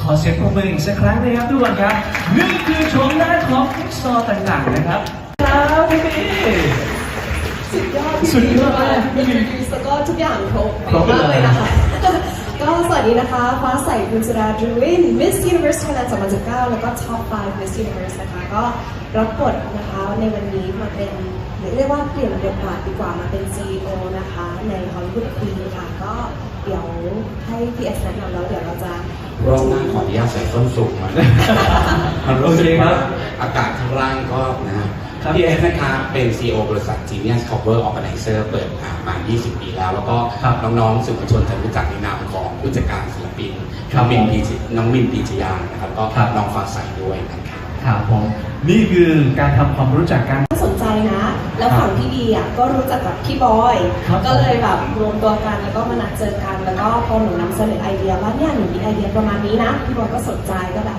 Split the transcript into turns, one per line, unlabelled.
ขอเสียงปรบมืออีกสักครั้งนะครับทุกคนครับนี่คือชมหน้าของฟุตซอลต่างๆนะครับครับพี่
สุดยอดพี่
สุดยอดมาก
มีแล้วทุกอย่างครบ
ครบ
มากเลยนะคะ วัสดีนะคะ ฟ้าใสบุญสุดาดวิน Miss Universe Thailand 2019 แล้วก็ Top 5 Miss Universe นะคะ ก็รับบทนะคะในวันนี้มาเป็นเรียกว่าเปลี่ยนบทบาทดีกว่ามาเป็น CEO นะคะ ใน Hollywood Queen ค่ะ ก็เดี๋ยวให้พี่เอสแนะนำแล้วเดี๋ยวเราจะ
รอบหน้าขออนุญาตใส่ส้นสูงมามัน
โอ
รู้
เค
สึก
ครั
ว่า
บ
อากาศข้างล่างก็นะฮะ
ครับ
พี่เอสนะครับเป็น CEO บริษัท Genius Cover Organizer เปิดมา 20 ปีแล้ว แล้วก็
ครับ
น้องๆสื่อมวลชนจะรู้จักในนามของ ผู้จัดการศิลปิน
ครั
น้
บ
องมิน
ผม
พีจิน้องมินพีชยานะครับก็
ครับ
น้องฟ้าใสด้วยนะครับ
ครับผมนี่คือการทำความรู้จักกัน
น่าสนใจนะ แล้วฝั่งพี่ดีอะก็รู้จักกับพี่บอย
ครับ
ก็เลยแบบรวมตัวกันแล้วก็มานัดเจอกัน แล้วก็พอหนูนำเสนอไอเดียว่าเนี่ยหนูมีไอเดียประมาณนี้นะ พี่บอยก็สนใจก็แบบ